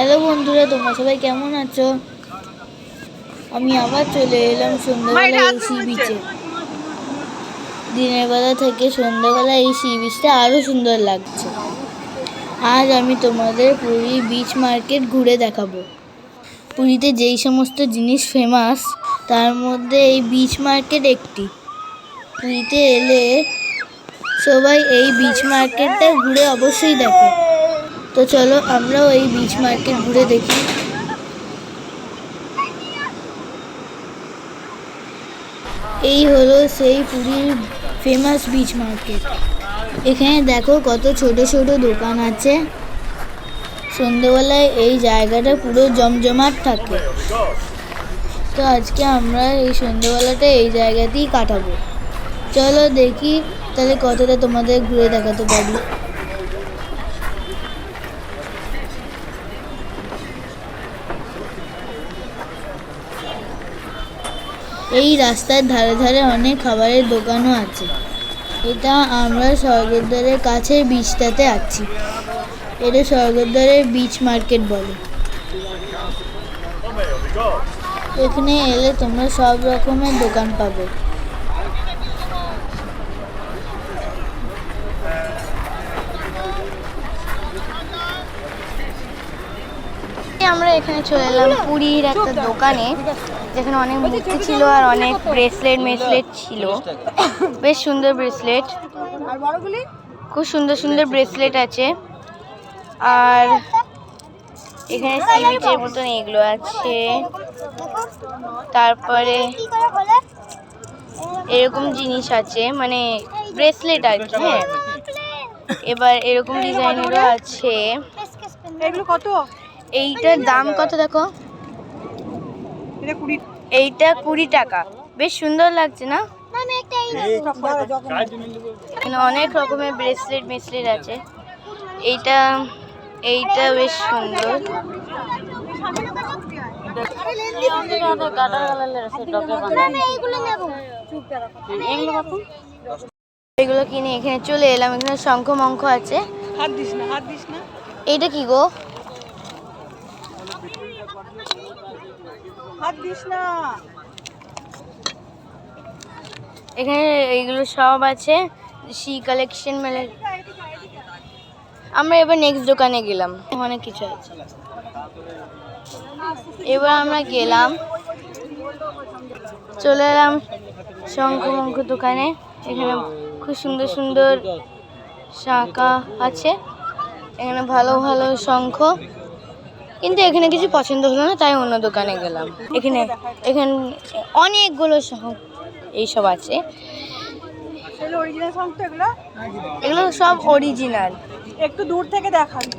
Hello বন্ধুরা তোমরা সবাই কেমন আছো? আমি আবার চলে এলাম সন্ধ্যাবেলা এই সি বিচে দিনের বেলা থেকে সন্ধ্যাবেলা এই সি বিচটা আরও সুন্দর লাগছে। আজ আমি তোমাদের পুরী বিচ মার্কেট ঘুরে দেখাবো। পুরীতে যেই সমস্ত জিনিস ফেমাস তার মধ্যে এই বিচ মার্কেট একটি। পুরীতে এলে সবাই এই বিচ মার্কেটটা ঘুরে অবশ্যই দেখে। তো চলো আমরাও এই বিচ মার্কেট ঘুরে দেখি। এই হলো সেই পুরীর ফেমাস বিচ মার্কেট এখানে দেখো কত ছোট ছোট দোকান আছে। সন্ধেবেলায় এই জায়গাটা পুরো জমজমাট থাকে। তো আজকে আমরা এই সন্ধেবেলাটা এই জায়গাতেই কাটাবো। চলো দেখি তাহলে কতটা তোমাদের ঘুরে দেখাতে পারি। এই রাস্তার ধারে ধারে অনেক খাবারের দোকানও আছে। এটা আমরা স্বর্গদ্বারের কাছে বিচটাতে আছি। এটা স্বর্গদ্বারের বিচ মার্কেট বলে। এখানে এলে তোমরা সব রকমের দোকান পাবে। আমরা এখানে চলে এলাম পুরীর একটা দোকানে, যেখানে অনেক মূর্তি ছিল আর অনেক ব্রেসলেট মেসলেট ছিল। বেশ সুন্দর ব্রেসলেট খুব সুন্দর সুন্দর ব্রেসলেট আছে। আর এখানে সি বিচের মতন এগুলো আছে। তারপরে এরকম জিনিস আছে মানে ব্রেসলেট আর কি হ্যাঁ। এবার এরকম ডিজাইনেরও আছে। এগুলো কত? এইটার দাম কত দেখো? এইটা কুড়ি টাকা। বেশ সুন্দর লাগছে না? অনেক রকমের ব্রেসলেট মেসলেট আছে। এইটা এইটা বেশ সুন্দর। এগুলো কিনে এখানে চলে এলাম। এখানে শঙ্খ মঙ্খ আছে। হাত দিস না হাত দিস না। এইটা কি গো? এখানে এইগুলো সব আছে। সি কালেকশন মেলে আমরা এবার নেক্সট দোকানে গেলাম। অনেক কিছু আছে। এবার আমরা গেলাম। চলে এলাম শঙ্খ মঙ্খ দোকানে। এখানে খুব সুন্দর সুন্দর শাঁখা আছে। এখানে ভালো ভালো শঙ্খ। কিন্তু এখানে কিছু পছন্দ হলো না তাই অন্য দোকানে গেলাম। এখানে এখানে অনেকগুলো শঙ্খ এইসব আছে। এগুলো অরিজিনাল সং তো এগুলো এগুলো সব অরিজিনাল একটু দূর থেকে দেখাবি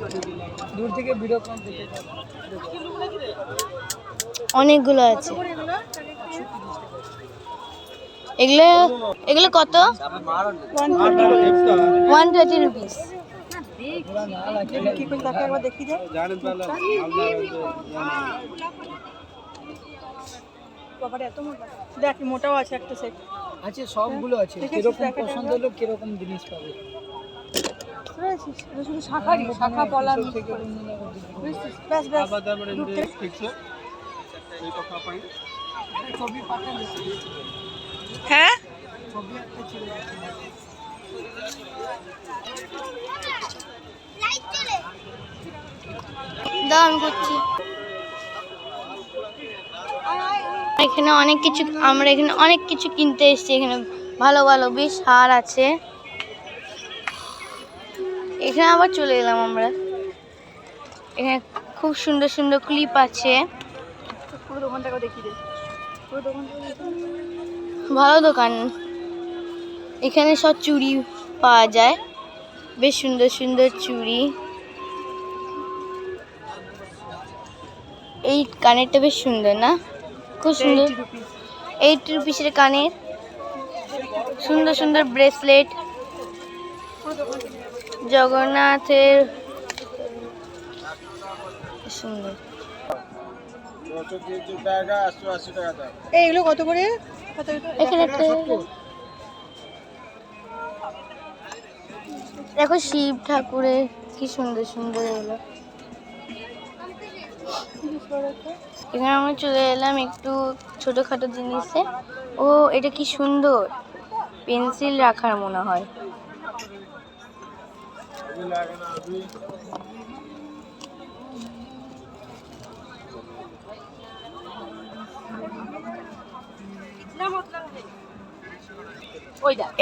দূর থেকে ভিডিও অনেকগুলো আছে। এগুলো এগুলো এগুলো কত ওয়ান টোয়েন্টি রুপিস কি করে তাকে একবার দেখি দে বাবারে এত মোটা দেখ মোটাও আছে একটা সেট আছে সবগুলো আছে কীরকম পছন্দ হলো কীরকম জিনিস পাবে শুধু শাখারই শাখা পলা ব্যাস ব্যাস। হ্যাঁ? ছবি একটা ছিল করছি। এখানে অনেক কিছু আমরা এখানে অনেক কিছু কিনতে এসেছি। এখানে ভালো ভালো বেশ হার আছে। এখানে আবার চলে এলাম আমরা। এখানে খুব সুন্দর সুন্দর ক্লিপ আছে। ভালো দোকান। এখানে সব চুড়ি পাওয়া যায়। বেশ সুন্দর সুন্দর চুড়ি। এই কানেরটা বেশ সুন্দর না? খুব সুন্দর। 80 rupees। এইট রুপিসের কানের। সুন্দর সুন্দর ব্রেসলেট জগন্নাথের। সুন্দর। এই এগুলো কত করে? কত? করে? এখানে দেখো শিব ঠাকুরের কি সুন্দর সুন্দর এগুলো। এখানে আমরা চলে এলাম একটু ছোটোখাটো জিনিসে। ও, এটা কি সুন্দর। পেন্সিল রাখার মনে হয়।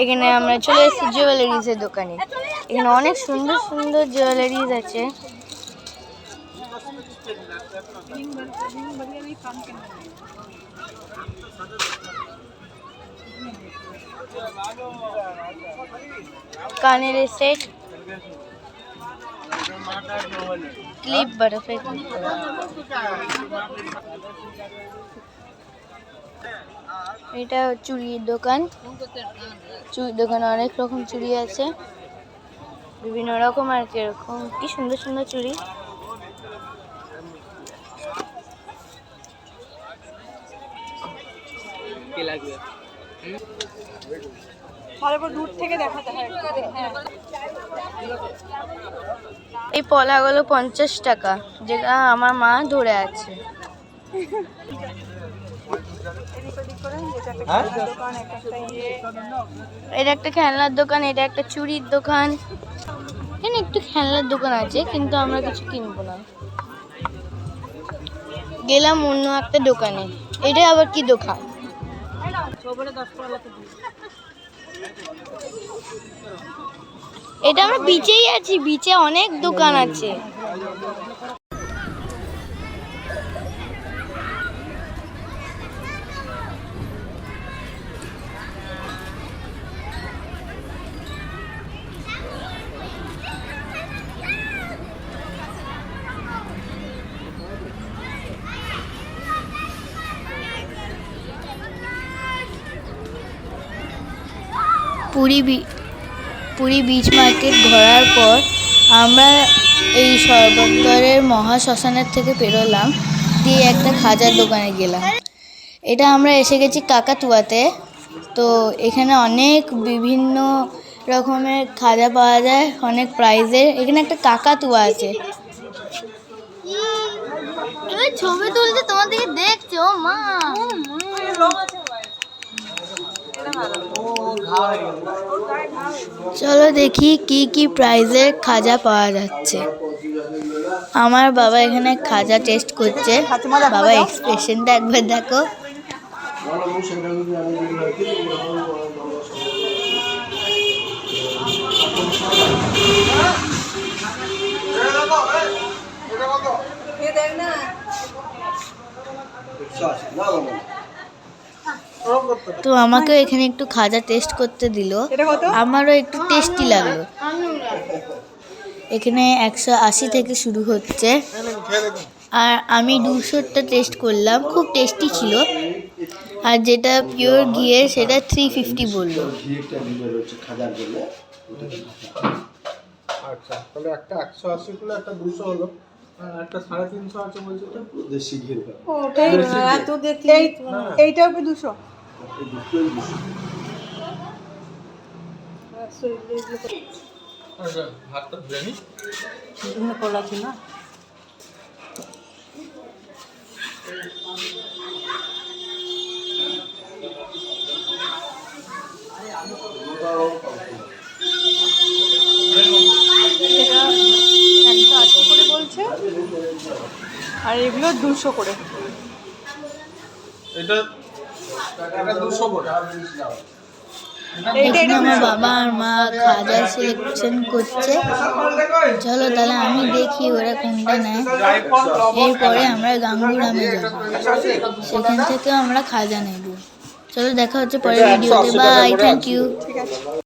এখানে আমরা চলে এসেছি জুয়েলারিজের দোকানে। এখানে অনেক সুন্দর সুন্দর জুয়েলারিজ আছে। কানের সেট ক্লিপ বাটারফ্লাই ক্লিপ এটা চুড়ির দোকান। চুড়ির দোকানে অনেক রকম চুড়ি আছে। বিভিন্ন রকম আর কি এরকম কি সুন্দর সুন্দর চুড়ি। হ্যাঁ এই পলাগুলো পঞ্চাশ টাকা যেটা আমার মা ধরে আছে এদিক ওদিক করে যেটা একটা খেলনার দোকান একটা একটা ইয়ে এটা একটা খেলনার দোকান, এটা একটা চুড়ির দোকান। এখানে একটু খেলনার দোকান আছে, কিন্তু আমরা কিছু কিনবো না। গেলাম অন্য একটা দোকানে। এটা আবার কি দোকান? এটা আমরা বিচেই আছি বিচে অনেক দোকান আছে। পুরী বি পুরী বিচ মার্কেট ঘোরার পর আমরা এই সর্বদ্বারের মহাশ্মশানের থেকে পেরোলাম দিয়ে একটা খাজার দোকানে গেলাম। এটা আমরা এসে গেছি কাকাতুয়াতে। তো এখানে অনেক বিভিন্ন রকমের খাজা পাওয়া যায় অনেক প্রাইজের এখানে একটা কাকাতুয়া আছে। ছবি তুলছে তোমার দিকে দেখছ মা? চলো দেখি কি কি প্রাইজের খাজা পাওয়া যাচ্ছে। আমার বাবা এখানে খাজা টেস্ট করছে। বাবা এক্সপ্রেশনটা একবার দেখো। তো আমাকেও এখানে একটু খাজা টেস্ট করতে দিল। আমারও একটু টেস্টি লাগল। এখানে একশো আশি থেকে শুরু হচ্ছে। আর আমি দুশোটা টেস্ট করলাম খুব টেস্টি ছিল। আর যেটা পিওর ঘিয়ের সেটা থ্রি ফিফটি বলল। আচ্ছা তাহলে একটা একশো আশি কিলো একটা দুশো হলো। আর একটা সাড়ে তিনশো আছে বলছে তো। দেশি এইটাও কি দুশো? ভাতটা ধুয়ে নি একশো আশি করে বলছে আর এগুলো দুশো করে। এটা এটা দুশো এখানে আমার বাবা আর মা খাজা সিলেকশন করছে। চলো তাহলে আমি দেখি ওরা কোনটা নেয়। এরপরে আমরা গাঙ্গুরামে যাব। সেখান থেকে আমরা খাজা নেব। চলো দেখা হচ্ছে পরের ভিডিওতে। Bye thank you